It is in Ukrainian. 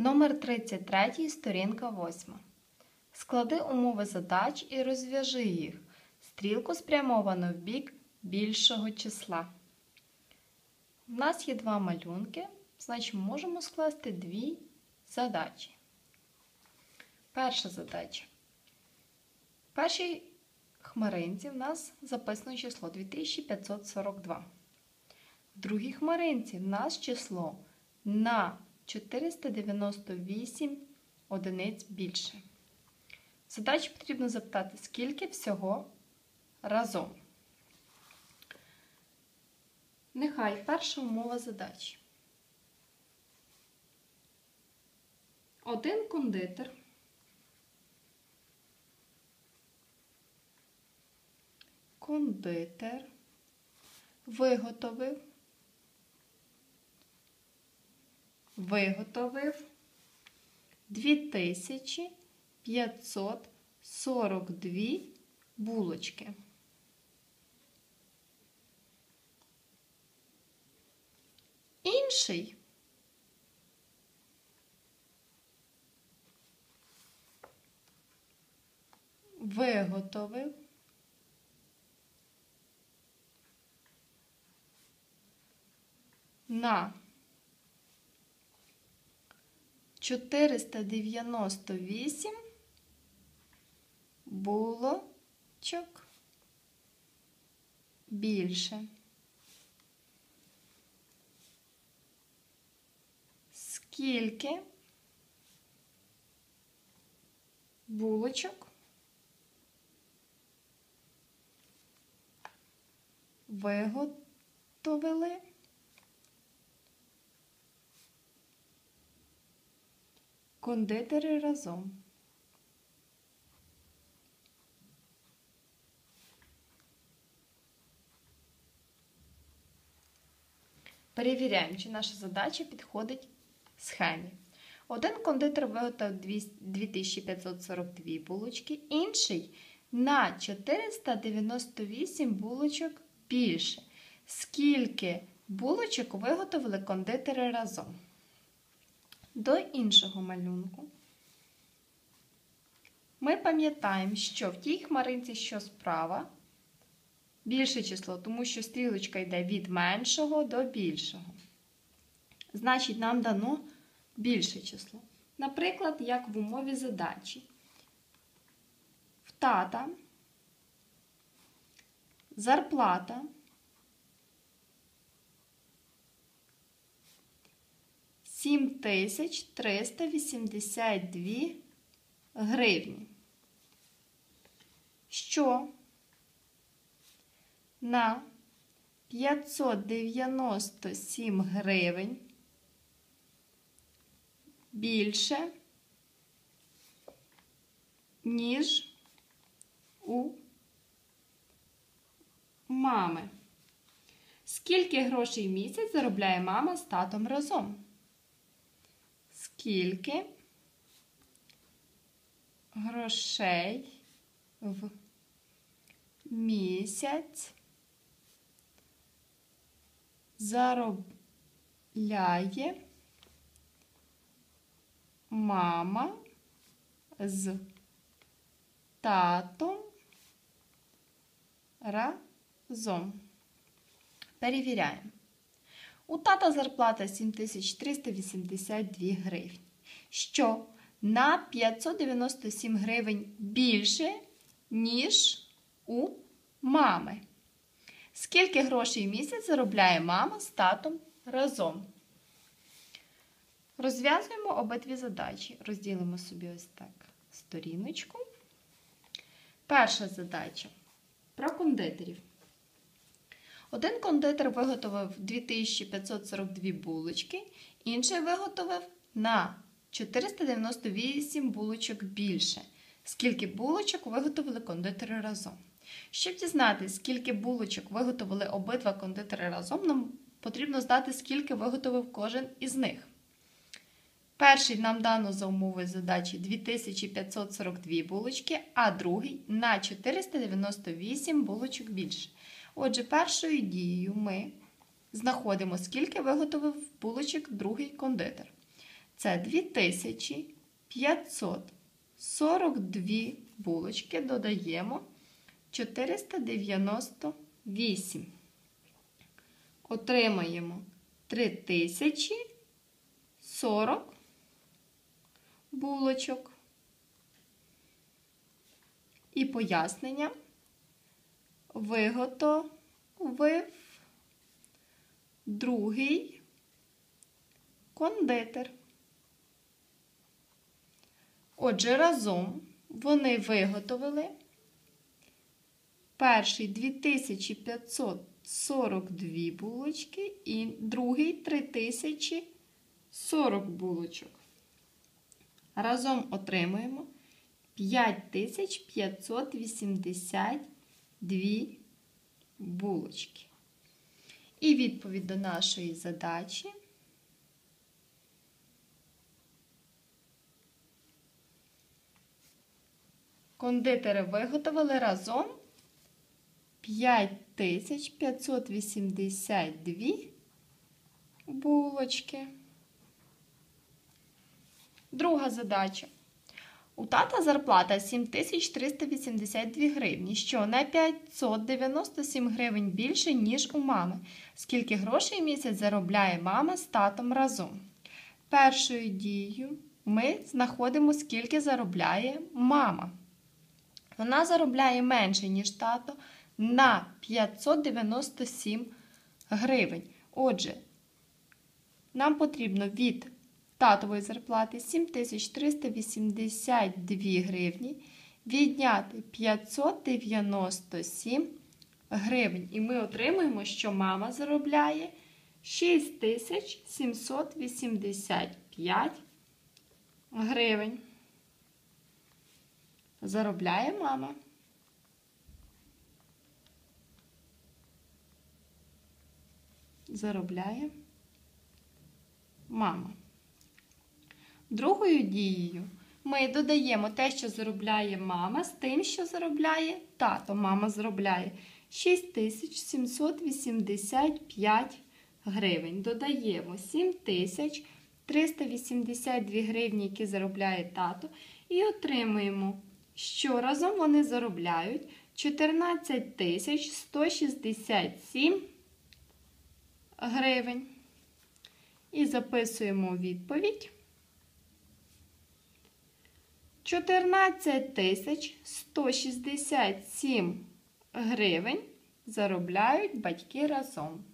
Номер 33, сторінка 8. Склади умови задач і розв'яжи їх. Стрілку спрямовано в бік більшого числа. У нас є два малюнки, значить можемо скласти дві задачі. Перша задача. В першій хмаринці в нас записано число 2542. В другій хмаринці в нас число на 498 одиниць більше. Задачі потрібно запитати, скільки всього разом. Нехай перша умова задачі. Один кондитер кондитер виготовив виготовив 2542 булочки. Інший виготовив на 498 булочок більше. Скільки булочок виготовили кондитери разом. Перевіряємо, чи наша задача підходить схемі. Один кондитер виготовив 2542 булочки, інший на 498 булочок більше. Скільки булочок виготовили кондитери разом? До іншого малюнку. Ми пам'ятаємо, що в тій хмаринці, що справа, більше число, тому що стрілочка йде від меншого до більшого. Значить, нам дано більше число. Наприклад, як в умові задачі. В тата зарплата 7382 гривні. Що на 597 гривень більше, ніж у мами. Скільки грошей в місяць заробляє мама з татом разом? Скільки грошей в місяць заробляє мама з татом разом. Перевіряємо. У тата зарплата 7382 гривні, що на 597 гривень більше, ніж у мами. Скільки грошей в місяць заробляє мама з татом разом? Розв'язуємо обидві задачі. Розділимо собі ось так сторіночку. Перша задача про кондитерів. Один кондитер виготовив 2542 булочки, інший виготовив на 498 булочок більше. Скільки булочок виготовили кондитери разом? Щоб дізнатися, скільки булочок виготовили обидва кондитери разом, нам потрібно знати, скільки виготовив кожен із них. Перший нам дано за умовою задачі 2542 булочки, а другий на 498 булочок більше. Отже, першою дією ми знаходимо, скільки виготовив булочок другий кондитер. Це 2542 булочки додаємо 498. Отримаємо 3040 булочок. І пояснення виготовив другий кондитер. Отже, разом вони виготовили перший 2542 булочки і другий 3040 булочок. Разом отримуємо 5582 булочки. І відповідь до нашої задачі. Кондитери виготовили разом 5582 булочки. Друга задача. У тата зарплата 7382 гривні, що на 597 гривень більше, ніж у мами. Скільки грошей місяць заробляє мама з татом разом? Першою дією ми знаходимо, скільки заробляє мама. Вона заробляє менше, ніж тато, на 597 гривень. Отже, нам потрібно від татової зарплати 7382 гривні відняти 597 гривень. І ми отримуємо, що мама заробляє 6785 гривень. Заробляє мама. Заробляє мама. Другою дією ми додаємо те, що заробляє мама, з тим, що заробляє тато. Мама заробляє 6785 гривень. Додаємо 7382 гривні, які заробляє тато, і отримуємо, що разом вони заробляють 14167 гривень. І записуємо відповідь. 14 тисяч 167 гривень заробляють батьки разом.